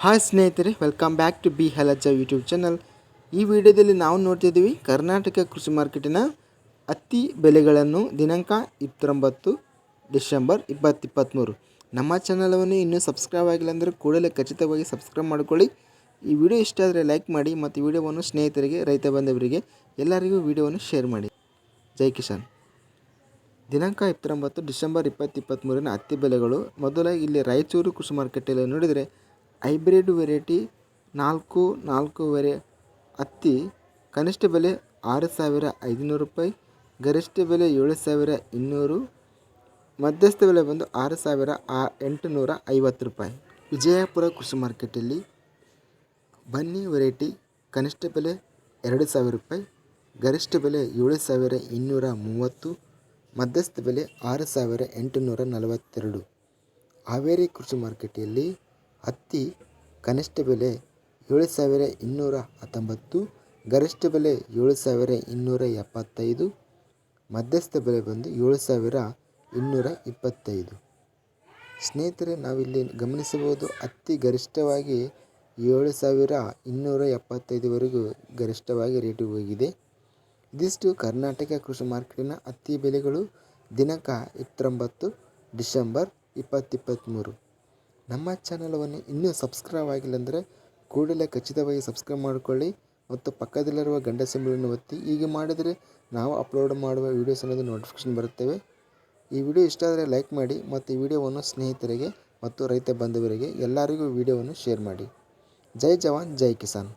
Hi ಸ್ನೇಹಿತರೆ welcome back to B ಹಲಜ YouTube channel ಈ ವಿಡಿಯೋದಲ್ಲಿ ನಾವು ನೋಡ್ತಿದ್ದೀವಿ ಕರ್ನಾಟಕ ಕೃಷಿ ಮಾರ್ಕೆಟಿನ ಹತ್ತಿ ಬೆಲೆಗಳನ್ನು ದಿನಾಂಕ ಇಪ್ಪತ್ತೊಂಬತ್ತು ಡಿಸೆಂಬರ್ ಇಪ್ಪತ್ತಿಪ್ಪತ್ತ್ಮೂರು ನಮ್ಮ ಚಾನಲನ್ನು ಇನ್ನೂ ಸಬ್ಸ್ಕ್ರೈಬ್ ಆಗಿಲ್ಲ ಅಂದರೆ ಕೂಡಲೇ ಖಚಿತವಾಗಿ ಸಬ್ಸ್ಕ್ರೈಬ್ ಮಾಡಿಕೊಳ್ಳಿ. ಈ ವಿಡಿಯೋ ಇಷ್ಟ ಆದರೆ ಲೈಕ್ ಮಾಡಿ ಮತ್ತು ವಿಡಿಯೋವನ್ನು ಸ್ನೇಹಿತರಿಗೆ, ರೈತ ಬಾಂಧವರಿಗೆ ಎಲ್ಲರಿಗೂ ವಿಡಿಯೋವನ್ನು ಶೇರ್ ಮಾಡಿ. ಜೈ ಕಿಶಾನ್ ದಿನಾಂಕ ಇಪ್ಪತ್ತೊಂಬತ್ತು ಡಿಸೆಂಬರ್ ಇಪ್ಪತ್ತಿಪ್ಪತ್ತ್ಮೂರಿನ ಹತ್ತಿ ಬೆಲೆಗಳು ಮೊದಲ ಇಲ್ಲಿ ರಾಯಚೂರು ಕೃಷಿ ಮಾರ್ಕೆಟಲ್ಲಿ ನೋಡಿದರೆ ಹೈಬ್ರಿಡ್ ವೆರೈಟಿ ನಾಲ್ಕು ನಾಲ್ಕೂವರೆ ಹತ್ತಿ, ಕನಿಷ್ಠ ಬೆಲೆ ಆರು ಸಾವಿರ ಐದುನೂರು ರೂಪಾಯಿ, ಗರಿಷ್ಠ ಬೆಲೆ ಏಳು ಸಾವಿರ ಇನ್ನೂರು, ಮಧ್ಯಸ್ಥ ಬೆಲೆ ಬಂದು ಆರು ಸಾವಿರ ಆ ಎಂಟುನೂರ ಐವತ್ತು ರೂಪಾಯಿ. ವಿಜಯಪುರ ಕೃಷಿ ಮಾರ್ಕೆಟಲ್ಲಿ ಬನ್ನಿ ವೆರೈಟಿ ಕನಿಷ್ಠ ಬೆಲೆ ಎರಡು ಸಾವಿರ ರೂಪಾಯಿ, ಗರಿಷ್ಠ ಬೆಲೆ ಏಳು ಸಾವಿರ ಇನ್ನೂರ ಮೂವತ್ತು, ಮಧ್ಯಸ್ಥ ಬೆಲೆ ಆರು ಸಾವಿರ ಎಂಟುನೂರ ನಲವತ್ತೆರಡು. ಹಾವೇರಿ ಕೃಷಿ ಮಾರ್ಕೆಟಲ್ಲಿ ಹತ್ತಿ ಕನಿಷ್ಠ ಬೆಲೆ ಏಳು ಸಾವಿರ ಇನ್ನೂರ ಹತ್ತೊಂಬತ್ತು, ಗರಿಷ್ಠ ಬೆಲೆ ಏಳು ಸಾವಿರ ಇನ್ನೂರ ಎಪ್ಪತ್ತೈದು, ಮಧ್ಯಸ್ಥ ಬೆಲೆ ಬಂದು ಏಳು ಸಾವಿರ ಇನ್ನೂರ ಇಪ್ಪತ್ತೈದು. ಸ್ನೇಹಿತರೆ, ನಾವಿಲ್ಲಿ ಗಮನಿಸಬಹುದು ಹತ್ತಿ ಗರಿಷ್ಠವಾಗಿ ಏಳು ಸಾವಿರ ಇನ್ನೂರ ಎಪ್ಪತ್ತೈದುವರೆಗೂ ಗರಿಷ್ಠವಾಗಿ ರೇಟು ಹೋಗಿದೆ. ಇದಿಷ್ಟು ಕರ್ನಾಟಕ ಕೃಷಿ ಮಾರ್ಕೆಟಿನ ಹತ್ತಿ ಬೆಲೆಗಳು ದಿನಾಂಕ ಇಪ್ಪತ್ತೊಂಬತ್ತು ಡಿಸೆಂಬರ್ ಇಪ್ಪತ್ತಿಪ್ಪತ್ತ್ಮೂರು ನಮ್ಮ ಚಾನಲನ್ನು ಇನ್ನೂ ಸಬ್ಸ್ಕ್ರೈಬ್ ಆಗಿಲ್ಲ ಅಂದರೆ ಕೂಡಲೇ ಖಚಿತವಾಗಿ ಸಬ್ಸ್ಕ್ರೈಬ್ ಮಾಡಿಕೊಳ್ಳಿ ಮತ್ತು ಪಕ್ಕದಲ್ಲಿರುವ ಗಂಡ ಸಿಂಬಲನ್ನು ಒತ್ತಿ. ಹೀಗೆ ಮಾಡಿದರೆ ನಾವು ಅಪ್ಲೋಡ್ ಮಾಡುವ ವೀಡಿಯೋಸ್ ಅನ್ನೋದು ನೋಟಿಫಿಕೇಶನ್ ಬರುತ್ತವೆ. ಈ ವಿಡಿಯೋ ಇಷ್ಟ ಆದರೆ ಲೈಕ್ ಮಾಡಿ ಮತ್ತು ಈ ವಿಡಿಯೋವನ್ನು ಸ್ನೇಹಿತರಿಗೆ ಮತ್ತು ರೈತ ಬಾಂಧವರಿಗೆ ಎಲ್ಲರಿಗೂ ವಿಡಿಯೋವನ್ನು ಶೇರ್ ಮಾಡಿ. ಜೈ ಜವಾನ್, ಜೈ ಕಿಸಾನ್.